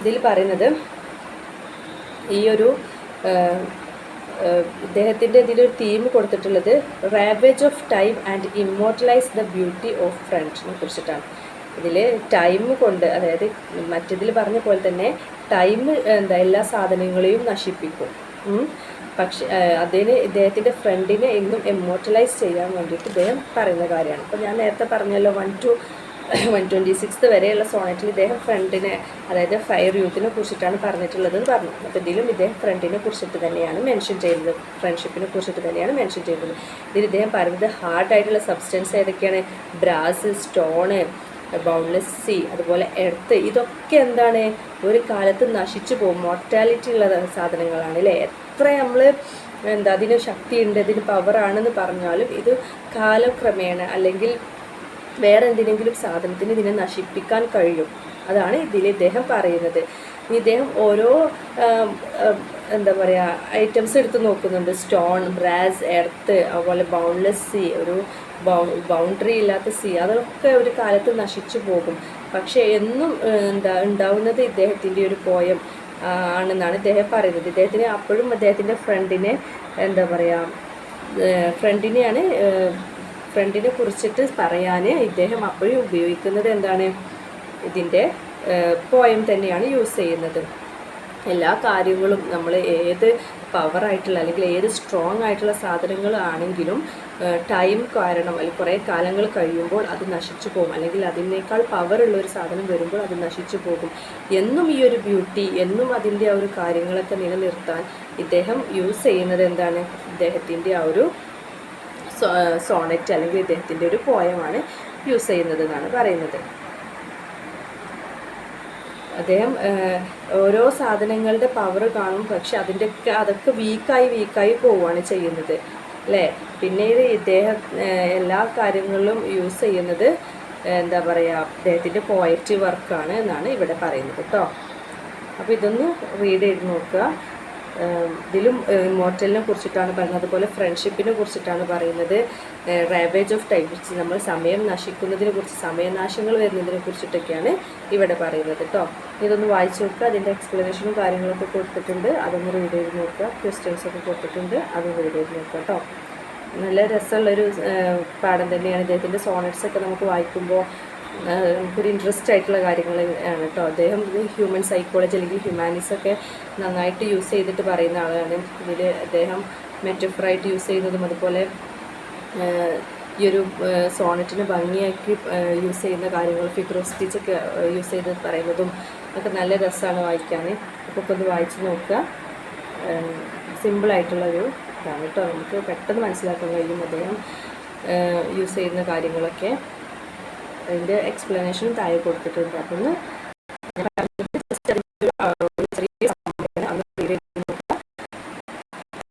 ഇതിൽ പറയുന്നത് ഈ ഒരു ഇദ്ദേഹത്തിന്റെ ഇതിലൊരു തീം കൊടുത്തിട്ടുള്ളത് ravage of time and immortalize the beauty of ഫ്രണ്ട്സിനെ കുറിച്ചിട്ടാണ്. ഇതിൽ ടൈം കൊണ്ട് അതായത് മറ്റതിൽ പറഞ്ഞ പോലെ തന്നെ ടൈം എന്താ എല്ലാ സാധനങ്ങളെയും നശിപ്പിക്കും. പക്ഷെ അതിന് ഇദ്ദേഹത്തിന്റെ ഫ്രണ്ടിനെ എന്നും എമോർട്ടലൈസ് ചെയ്യാൻ വേണ്ടിയിട്ട് ഇദ്ദേഹം പറയുന്ന കാര്യമാണ്. അപ്പോൾ ഞാൻ നേരത്തെ പറഞ്ഞല്ലോ one to one twenty six വരെയുള്ള സോണറ്റിൽ ഇദ്ദേഹം ഫ്രണ്ടിനെ അതായത് ഫയർ യൂത്തിനെ കുറിച്ചിട്ടാണ് പറഞ്ഞിട്ടുള്ളത് എന്ന് പറഞ്ഞു. അപ്പോൾ ഇതിലും ഇദ്ദേഹം ഫ്രണ്ടിനെ കുറിച്ചിട്ട് തന്നെയാണ് മെൻഷൻ ചെയ്യുന്നത്. ഫ്രണ്ട്ഷിപ്പിനെ കുറിച്ചിട്ട് തന്നെയാണ് മെൻഷൻ ചെയ്യുന്നത്. ഇതിൽ ഇദ്ദേഹം പറയുന്നത് ഹാർഡായിട്ടുള്ള സബ്സ്റ്റൻസ് ഏതൊക്കെയാണ്? ബ്രാസ് സ്റ്റോണ് ബൗണ്ട്ലെസ് സി അതുപോലെ എർത്ത് ഇതൊക്കെ എന്താണ്? ഒരു കാലത്ത് നശിച്ചു പോകും. മോർട്ടാലിറ്റി ഉള്ള സാധനങ്ങളാണ് അല്ലേ? എത്ര നമ്മൾ എന്താ അതിന് ശക്തിയുണ്ട് അതിന് പവറാണെന്ന് പറഞ്ഞാലും ഇത് കാലക്രമേണ അല്ലെങ്കിൽ വേറെ എന്തിനെങ്കിലും സാധനത്തിന് ഇതിനെ നശിപ്പിക്കാൻ കഴിയും. അതാണ് ഇതിൽ ഇദ്ദേഹം പറയുന്നത്. ഇദ്ദേഹം ഓരോ എന്താ പറയുക ഐറ്റംസ് എടുത്ത് നോക്കുന്നുണ്ട്. സ്റ്റോൺ ബ്രാസ് എർത്ത് അതുപോലെ ബൗണ്ട്ലെസ് സീ ഒരു ബൗണ്ടറി ഇല്ലാത്ത സീ അതൊക്കെ ഒരു കാലത്ത് നശിച്ചു പോകും. പക്ഷേ എന്നും എന്താ ഉണ്ടാവുന്നത് ഇദ്ദേഹത്തിന്റെ ഒരു പോയം ആണെന്നാണ് ഇദ്ദേഹം പറയുന്നത്. ഇദ്ദേഹത്തിന് അപ്പോഴും അദ്ദേഹത്തിന്റെ ഫ്രണ്ടിനെ എന്താ പറയുക ഫ്രണ്ടിനെയാണ് ഫ്രണ്ടിനെ കുറിച്ചിട്ട് പറയാൻ ഇദ്ദേഹം അപ്പോഴും ഉപയോഗിക്കുന്നത് എന്താണ്? ഇതിന്റെ പോയം തന്നെയാണ് യൂസ് ചെയ്യുന്നത്. എല്ലാ കാര്യങ്ങളും നമ്മൾ ഏത് പവറായിട്ടുള്ള അല്ലെങ്കിൽ ഏത് സ്ട്രോങ് ആയിട്ടുള്ള സാധനങ്ങളാണെങ്കിലും ടൈം കാരണം അല്ലെങ്കിൽ കുറേ കാലങ്ങൾ കഴിയുമ്പോൾ അത് നശിച്ചു പോകും. അല്ലെങ്കിൽ അതിനേക്കാൾ പവറുള്ള ഒരു സാധനം വരുമ്പോൾ അത് നശിച്ചു പോകും. എന്നും ഈ ഒരു ബ്യൂട്ടി എന്നും അതിന്റെ ആ ഒരു കാര്യങ്ങളൊക്കെ നിലനിർത്താൻ ഇദ്ദേഹം യൂസ് ചെയ്യുന്നത് എന്താണ്? ഇദ്ദേഹത്തിന്റെ ആ ഒരു സോണറ്റ് അല്ലെങ്കിൽ ഇദ്ദേഹത്തിന്റെ ഒരു പോയമാണ് യൂസ് ചെയ്യുന്നത് എന്നാണ് പറയുന്നത്. അദ്ദേഹം ഓരോ സാധനങ്ങളുടെ പവർ കാണും. പക്ഷെ അതിന്റെ ഒക്കെ അതൊക്കെ വീക്കായി വീക്കായി പോവുകയാണ് ചെയ്യുന്നത്. അല്ലേ? പിന്നീട് ഇദ്ദേഹം എല്ലാ കാര്യങ്ങളിലും യൂസ് ചെയ്യുന്നത് എന്താ പറയുക അദ്ദേഹത്തിന്റെ പോയറ്റ് വർക്കാണ് എന്നാണ് ഇവിടെ പറയുന്നത് കേട്ടോ. അപ്പോൾ ഇതൊന്ന് റീഡ് ചെയ്ത് നോക്കുക. ഇതിലും ഇമോർട്ടലിനെ കുറിച്ചിട്ടാണ് പറയുന്നത്. അതുപോലെ ഫ്രണ്ട്ഷിപ്പിനെ കുറിച്ചിട്ടാണ് പറയുന്നത്. റേവേജ് ഓഫ് ടൈം നമ്മൾ സമയം നശിക്കുന്നതിനെ കുറിച്ച് സമയനാശങ്ങൾ വരുന്നതിനെ കുറിച്ചിട്ടൊക്കെയാണ് ഇവിടെ പറയുന്നത് കേട്ടോ ഇതൊന്ന് വായിച്ചു നോക്കുക. അതിന്റെ എക്സ്പ്ലനേഷനും കാര്യങ്ങളൊക്കെ കൊടുത്തിട്ടുണ്ട്. അതൊന്ന് റീഡ് ചെയ്ത് നോക്കുക. ക്വസ്റ്റ്യൻസ് ഒക്കെ കൊടുത്തിട്ടുണ്ട്. അത് റീഡ് ചെയ്ത് നോക്കുക കേട്ടോ നല്ല രസമുള്ളൊരു പാഠം തന്നെയാണ്. ഇദ്ദേഹത്തിന്റെ സോണറ്റ്സ് ഒക്കെ നമുക്ക് വായിക്കുമ്പോൾ നമുക്കൊരു ഇൻട്രസ്റ്റ് ആയിട്ടുള്ള കാര്യങ്ങൾ ആണ് കേട്ടോ അദ്ദേഹം ഹ്യൂമൻ സൈക്കോളജി അല്ലെങ്കിൽ ഹ്യൂമാനിസ് ഒക്കെ നന്നായിട്ട് യൂസ് ചെയ്തിട്ട് പറയുന്ന ആളാണ്. ഇതിൽ അദ്ദേഹം മെറ്റഫറായിട്ട് യൂസ് ചെയ്യുന്നതും അതുപോലെ ഈ ഒരു സോണറ്റിന് ഭംഗിയാക്കി യൂസ് ചെയ്യുന്ന കാര്യങ്ങൾ ഫിഗർ സ്റ്റിച്ചൊക്കെ യൂസ് ചെയ്ത് പറയുന്നതും ഒക്കെ നല്ല രസമാണ് വായിക്കാൻ. അപ്പോൾ ഒക്കെ ഒന്ന് വായിച്ച് നോക്കുക. സിമ്പിളായിട്ടുള്ളൊരു ഇതാണ് കേട്ടോ നമുക്ക് പെട്ടെന്ന് മനസ്സിലാക്കാൻ കഴിയും അദ്ദേഹം യൂസ് ചെയ്യുന്ന കാര്യങ്ങളൊക്കെ. അതിന്റെ എക്സ്പ്ലനേഷനും താഴെ കൊടുത്തിട്ടുണ്ട്. അപ്പോൾ ഒന്ന്